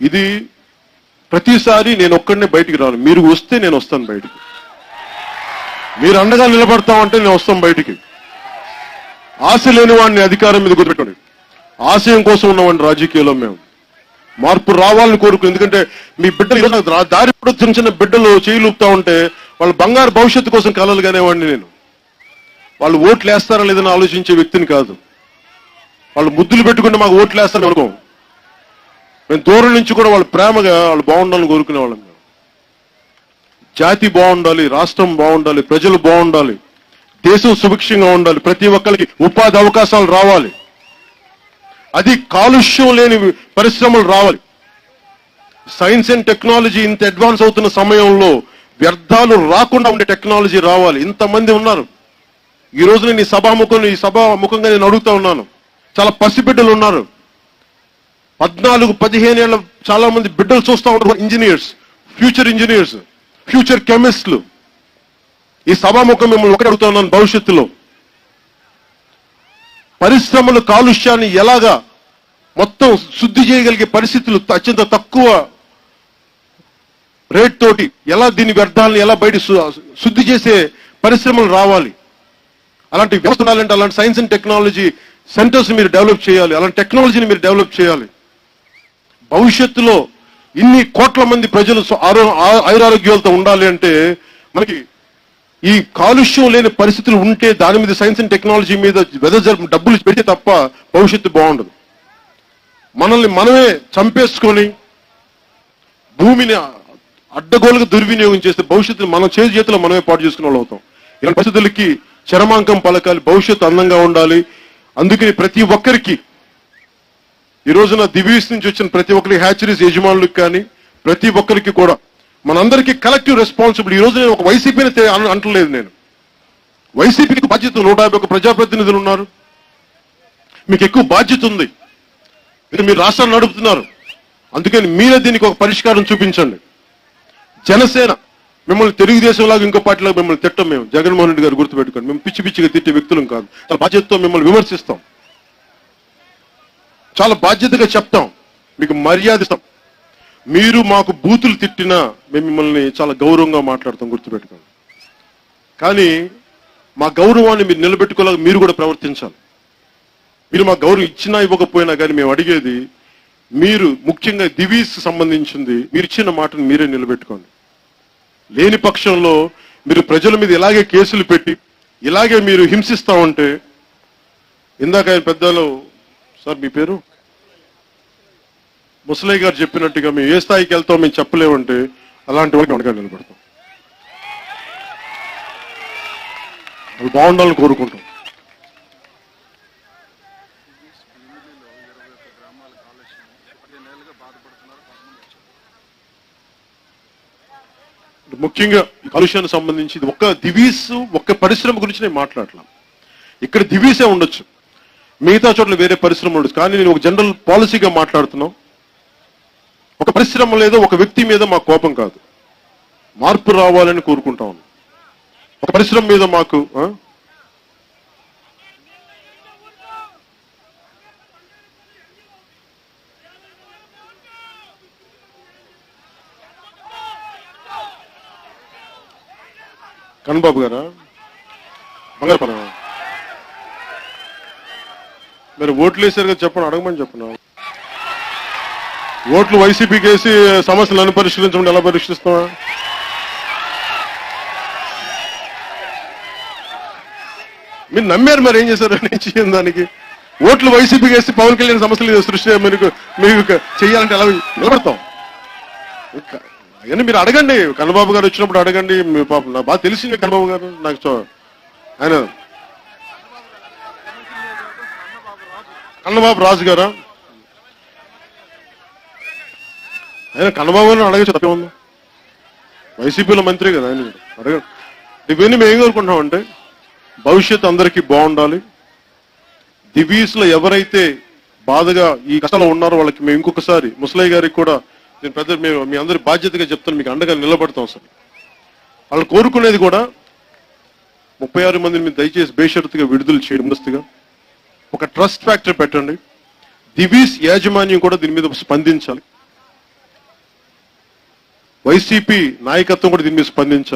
ఇది ప్రతిసారి నేను ఒక్కడనే బయటికి రాను. మీరు వస్తే నేను వస్తాను బయటికి. మీరు అండగా నిలబడతామంటే నేను వస్తాను బయటికి. ఆశ లేని వాడిని అధికారం మీద గుర్తుపెట్టండి ఆశయం కోసం ఉన్నవాడిని రాజకీయాల్లో మేము. మార్పు రావాలని కోరుకు ఎందుకంటే మీ బిడ్డలు దారి చిన్న చిన్న బిడ్డలు చేయలుపుతా ఉంటే వాళ్ళ బంగారు భవిష్యత్తు కోసం కలలు కానివ్వండి నేను. వాళ్ళు ఓట్లు వేస్తారా లేదని ఆలోచించే వ్యక్తిని కాదు. వాళ్ళు ముద్దులు పెట్టుకుంటే మాకు ఓట్లు వేస్తారని అనుకోం. మేము దూరం నుంచి కూడా వాళ్ళు ప్రేమగా వాళ్ళు బాగుండాలని కోరుకునే వాళ్ళం మేము. జాతి బాగుండాలి రాష్ట్రం బాగుండాలి ప్రజలు బాగుండాలి దేశం సుభిక్షంగా ఉండాలి ప్రతి ఒక్కరికి ఉపాధి అవకాశాలు రావాలి. అది కాలుష్యం లేని పరిశ్రమలు రావాలి. సైన్స్ అండ్ టెక్నాలజీ ఇంత అడ్వాన్స్ అవుతున్న సమయంలో వ్యర్థాలు రాకుండా ఉండే టెక్నాలజీ రావాలి. ఇంతమంది ఉన్నారు. ఈ రోజు నేను ఈ సభాముఖం ఈ సభాముఖంగా నేను అడుగుతా ఉన్నాను. చాలా పసిబిడ్డలు ఉన్నారు. పద్నాలుగు పదిహేను ఏళ్ళ చాలా మంది బిడ్డలు చూస్తూ ఉంటారు ఇంజనీర్స్ ఫ్యూచర్ ఇంజనీర్స్ ఫ్యూచర్ కెమిస్ట్లు. ఈ సభాముఖం మిమ్మల్ని ఒకటి అడుగుతున్నాను భవిష్యత్తులో. పరిశ్రమలు కాలుష్యాన్ని ఎలాగా మొత్తం శుద్ధి చేయగలిగే పరిస్థితులు అత్యంత తక్కువ రేట్ తోటి ఎలా దీని వ్యర్థాలను ఎలా బయట శుద్ధి చేసే పరిశ్రమలు రావాలి. అలాంటి వ్యవస్థ ఉండాలంటే అలాంటి సైన్స్ అండ్ టెక్నాలజీ సెంటర్స్ మీరు డెవలప్ చేయాలి. అలాంటి టెక్నాలజీని మీరు డెవలప్ చేయాలి. భవిష్యత్తులో ఇన్ని కోట్ల మంది ప్రజలు స్వ- ఆయురారోగ్యాలతో ఉండాలి అంటే మనకి ఈ కాలుష్యం లేని పరిస్థితులు ఉంటే దాని మీద సైన్స్ అండ్ టెక్నాలజీ మీద వెదజర్ డబ్బులు పెడితే తప్ప భవిష్యత్తు బాగుండదు. మనల్ని మనమే చంపేసుకొని భూమిని అడ్డగోలుగా దుర్వినియోగం చేస్తే భవిష్యత్తుని మనం చేతి చేతిలో మనమే పాటు చేసుకునే వాళ్ళు అవుతాం. ఇలాంటి పరిస్థితులకి చరమాంకం పలకాలి భవిష్యత్తు అందంగా ఉండాలి. అందుకని ప్రతి ఒక్కరికి ఈ రోజున దివీస్ నుంచి వచ్చిన ప్రతి ఒక్కరికి హ్యాచరీస్ యజమానులకు కానీ ప్రతి ఒక్కరికి కూడా మనందరికీ కలెక్టివ్ రెస్పాన్సిబిలిటీ ఈ రోజు నేను ఒక వైసీపీని అంటలేదు నేను. వైసీపీకి బాధ్యత నూట యాభై ఒక ప్రజాప్రతినిధులు ఉన్నారు. మీకు ఎక్కువ బాధ్యత ఉంది. మీరు మీరు రాష్ట్రాన్ని నడుపుతున్నారు. అందుకని మీరే దీనికి ఒక పరిష్కారం చూపించండి. జనసేన మిమ్మల్ని తెలుగుదేశం లాగా ఇంకో పార్టీలాగా మిమ్మల్ని తిట్టం మేము. జగన్మోహన్ రెడ్డి గారు గుర్తుపెట్టుకోండి. మేము పిచ్చి పిచ్చిగా తిట్టే వ్యక్తులం కాదు. చాలా బాధ్యతతో మిమ్మల్ని విమర్శిస్తాం. చాలా బాధ్యతగా చెప్తాం. మీకు మర్యాద ఇస్తాం. మీరు మాకు బూతులు తిట్టినా మేము మిమ్మల్ని చాలా గౌరవంగా మాట్లాడతాం గుర్తుపెట్టుకోండి. కానీ మా గౌరవాన్ని మీరు నిలబెట్టుకోలేక మీరు కూడా ప్రవర్తించాలి. మీరు మా గౌరవం ఇచ్చినా ఇవ్వకపోయినా కానీ మేము అడిగేది మీరు ముఖ్యంగా దివీస్ సంబంధించింది మీరు ఇచ్చిన మాటను మీరే నిలబెట్టుకోండి. లేని పక్షంలో మీరు ప్రజల మీద ఇలాగే కేసులు పెట్టి ఇలాగే మీరు హింసిస్తా ఉంటే ఇందాక ఆయన పెద్దలు సార్ మీ పేరు? ముసలయ్య గారు చెప్పినట్టుగా మేము ఏ స్థాయికి వెళ్తాం మేము చెప్పలేమంటే అలాంటి వాళ్ళకి వెనక నిలబడతాం. వాళ్ళు బాగుండాలని కోరుకుంటాం. ముఖ్యంగా కాలుష్యానికి సంబంధించి ఇది ఒక్క దివీస్ ఒక్క పరిశ్రమ గురించి నేను మాట్లాడలేం ఇక్కడ దివీసే ఉండొచ్చు. మిగతా చోట్ల వేరే పరిశ్రమ ఉండొచ్చు. కానీ నేను ఒక జనరల్ పాలసీగా మాట్లాడుతున్నాం. ఒక పరిశ్రమ లేదా ఒక వ్యక్తి మీద మా కోపం కాదు. మార్పు రావాలని కోరుకుంటా ఉన్నాం. ఒక పరిశ్రమ మీద మాకు కన్బాబు గారా? బంగారపన మీరు ఓట్లు వేసారు కదా చెప్పండి అడగమని చెప్పను ఓట్లు వైసీపీకి వేసి సమస్యలను పరిష్కరించమని ఎలా పరిష్కరిస్తావా? మీరు నమ్మారు మరి ఏం చేశారు? నేను చేయను దానికి. ఓట్లు వైసీపీకి వేసి పవన్ కళ్యాణ్ సమస్యలు సృష్టి మీకు మీకు చేయాలంటే ఎలా నిలబడతాం? అవన్నీ మీరు అడగండి. కన్నబాబు గారు వచ్చినప్పుడు అడగండి. మీ పాపం నాకు బాగా తెలిసింది కన్నబాబు గారు. నాకు చూ- ఆయన కన్నబాబు రాజు గారా? ఆయన కన్నబాబు గారిని అడగచ్చు తప్పేముంది వైసీపీలో మంత్రి కదా ఆయన. అడగండి ఇవన్నీ మేము ఏం కోరుకుంటున్నామంటే భవిష్యత్ అందరికీ బాగుండాలి. దివీస్లో ఎవరైతే బాధగా ఈ కష్టాలు ఉన్నారో వాళ్ళకి మేము ఇంకొకసారి ముసలయ్య గారికి కూడా నేను పెద్ద మేము మీ అందరి బాధ్యతగా చెప్తాను మీకు అండగా నిలబడతాం సార్. వాళ్ళు కోరుకునేది కూడా ముప్పై ఆరు మందిని మీరు దయచేసి బేషరతుగా విడుదల చేయడం ముందస్తుగా. ఒక ట్రస్ట్ ఫ్యాక్టరీ పెట్టండి. దివీస్ యాజమాన్యం కూడా దీని మీద స్పందించాలి. వైసీపీ నాయకత్వం కూడా దీని మీద స్పందించాలి.